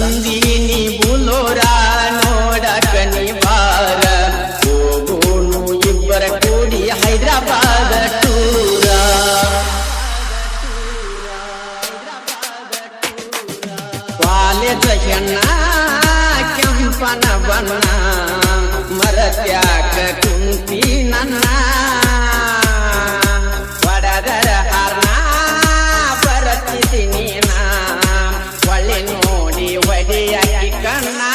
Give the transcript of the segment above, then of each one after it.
ತಂದೀನಿ ಬುಲೋರ ನೋಡಕ ನೀ ಬಾರ ಹೋಗೋನು ಇಬ್ಬರ ಕೂಡಿ ಹೈದರಾಬಾದ ಟೂರ. ಕಾಲೇಜ ಹೆಣ್ಣ, ಕೆಂಪನ ಬಣ್ಣ. ಮರತ್ಯಾಕ ಕುಂತಿ ನನ್ನ ಒಡೆಯಾಗಿ ಕಣ್ಣ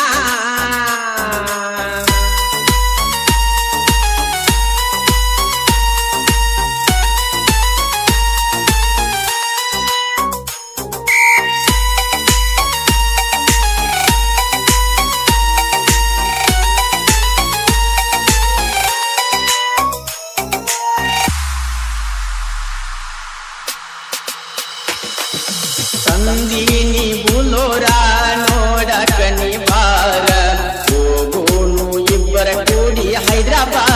ಕೂಡಿ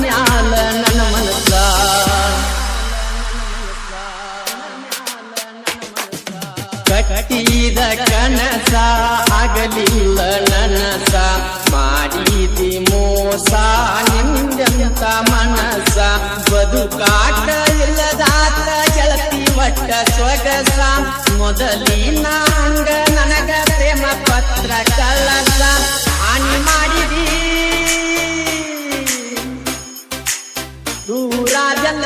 ಮ್ಯಾಲ ಕಟ್ಟಿದ ಕನಸ ಆಗಲಿಲ್ಲ ನನಸ ಮಾಡಿದಿ ಮೋಸ ನಿಂದಂತ ಮನಸ ಬದುಕಾಟ ಇಲ್ಲದಾತ ಒಟ್ಟ ಸೊಗಸ ಮೊದಲಿನ ಹಂಗ ನನಗ ಪ್ರೇಮ ಪತ್ರ ಕಳಸ ಹಾನಿ ಮಾಡಿದಿ. ದೂರಾದಲ್ಲ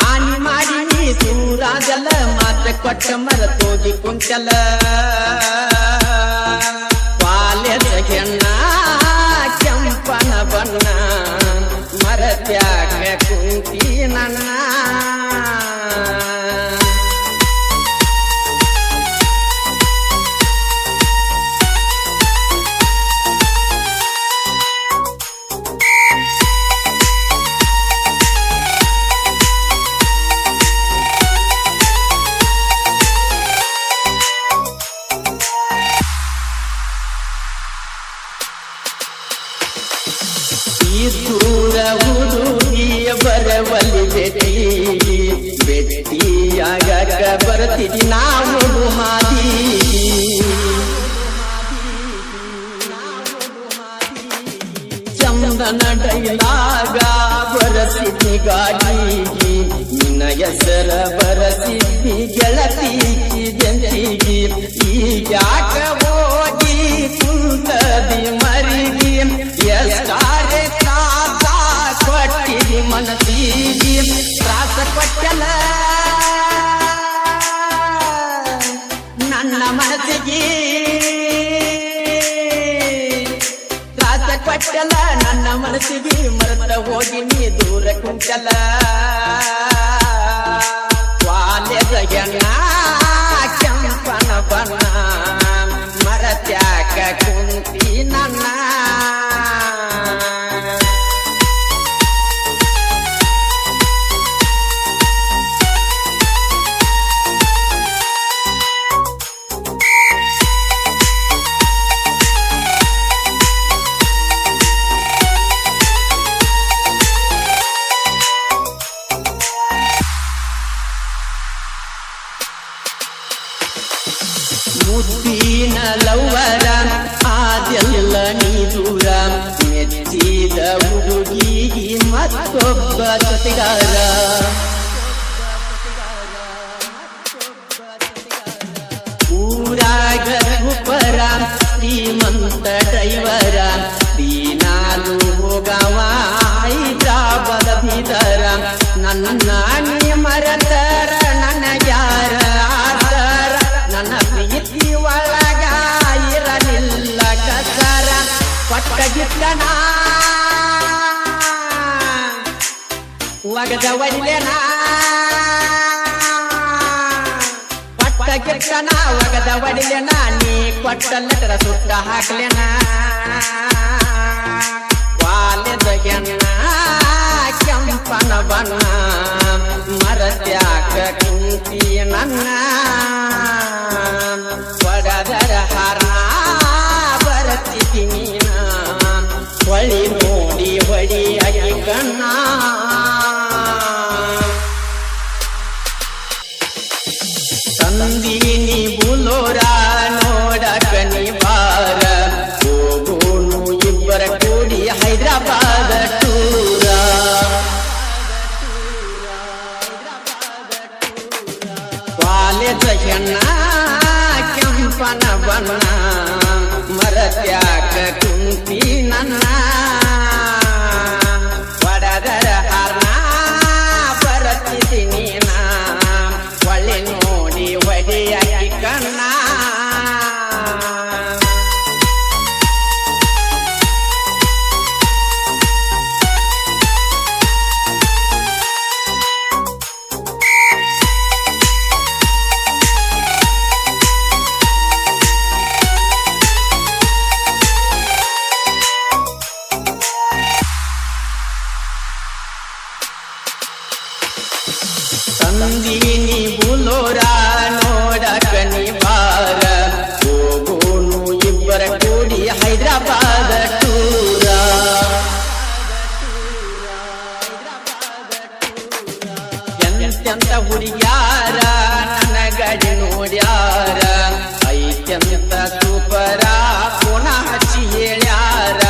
ಹಾನಿ ಮಾಡಿ ನೀ ದೂರಾದಲ್ಲ ಮಾತ ಕೊಟ್ಟ ಮರತೋಗಿ ಕುಂಚಲ. ಪಾಲ್ಯದ ಹೆಣ್ಣ, ಕೆಂಪನ ಬಣ್ಣ. ಮರತ್ಯಾಕ ಕುಂತಿ ನನ್ನ ಬೆಟ್ಟಿ ಬೆಟ್ಟಿಯಾಗ ಬರ್ತೀವಿ ನಾವು ಮಾದಿ. ಚಂದನ ಡೈಲಾಗ ಬರಸಿದ್ನಿ ಗಾಡಿಗಿ ನಿನ್ನ ಹೆಸರ ಬರಸಿದ್ನಿ ಗೆಳತಿಗಿ ಜಂತಿಗಿ ಈಗ್ಯಾಕ ಮನಸ್ಸಿಗಿ ತ್ರಾಸ ಕೊಟ್ಟಲ ನನ್ನ ಮನಸ್ಸಿಗೆ ತ್ರಾಸ ಕೊಟ್ಟಲ ನನ್ನ ಮನಸ್ಸಿಗೆ ಮರದ ಹೋಗಿ ನೀ ದೂರ ಕುಂಟಲ ವಾಲ್ಯದ ಹೆಣ್ಣ ಕೆಂಪನ ಬಣ್ಣ ಮರತ್ಯಾಕ ಕುಂತಿ ನನ್ನ. ಮತ್ತೊಬ್ಬ ಜೊತೆಗಾರ ಊರಾಗ ಉಪರ ಶ್ರೀಮಂತ ಡ್ರೈವರ ದೀನಾಲು ಹೋಗವ, ಹೈದ್ರಾಬಾದ ನನ್ನ ನೀ ಮರತರ ನನ್ನ ಯಾರ ಆದರ ನನ್ನ ಪ್ರೀತಿ ಒಳಗ ಇರಲಿಲ್ಲ ಕಸರ. ಪಟ್ಟ ಒಗದ ಒಲ್ಲೆನಾ ಪಟ್ಟ ಕೆಟ್ಟನ ಒಗದ ಒಡಿಲೆನ ನೀ ಕೊಟ್ಟ ಲೆಟರ ಸುಟ್ಟ ಹಾಕ್ಲೆನ? ವಾಲೆದ ಗೆನ್ನ ಕೆಂಪನ ಬಣ್ಣ ಮರತ್ಯಾಕ ಕುಂತಿಯ ನನ್ನ. ಒಡದರ ಹಾರ ಬರತಿದಿ ನೀನ. ಹೊಳಿ ನೋಡಿ ಹೊಡಿ ಅಗಿ ಕಣ್ಣ. ಕುಂತಿ ನನ್ನ ತಂದೀನಿ ಬುಲೋರ ನೋಡಕ ನೀ ಬಾರ ಹೋಗೋನು ಇಬ್ಬರ ಕೂಡಿ ಹೈದರಾಬಾದ ಟೂರ. ಎಂತೆಂತ ಹುಡುಗ್ಯಾರ ನನ್ನ ಗಡಿ ನೋಡ್ಯಾರ. ಐತೆಂತ ಸೂಪರ, ಪುನಃ ಹಚ್ಚಿ ಹೇಳ್ಯಾರ.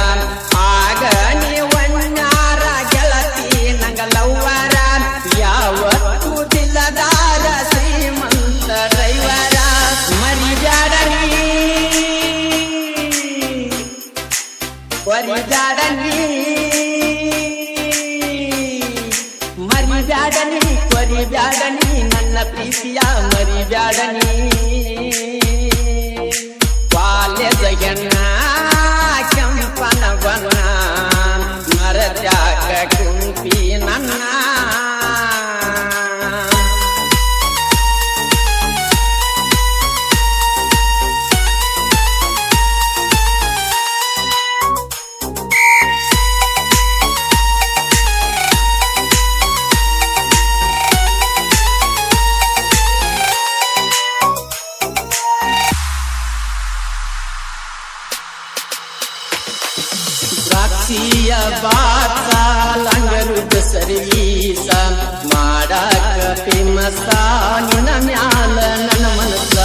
ಪ್ರೀತಿಯ ಮರಿಬ್ಯಾಡನಿ. ಬಾಲ್ಯದ ಹೆಣ್ಣ ದ್ರಾಕ್ಷಿಯ ಬಾತ ಲಂಗರುದ ಸರ್ವೀಸ ಮಾಡಕ ಫೇಮಸ ನಿನ್ನ ಮ್ಯಾಲ ನನ್ನ ಮನಸ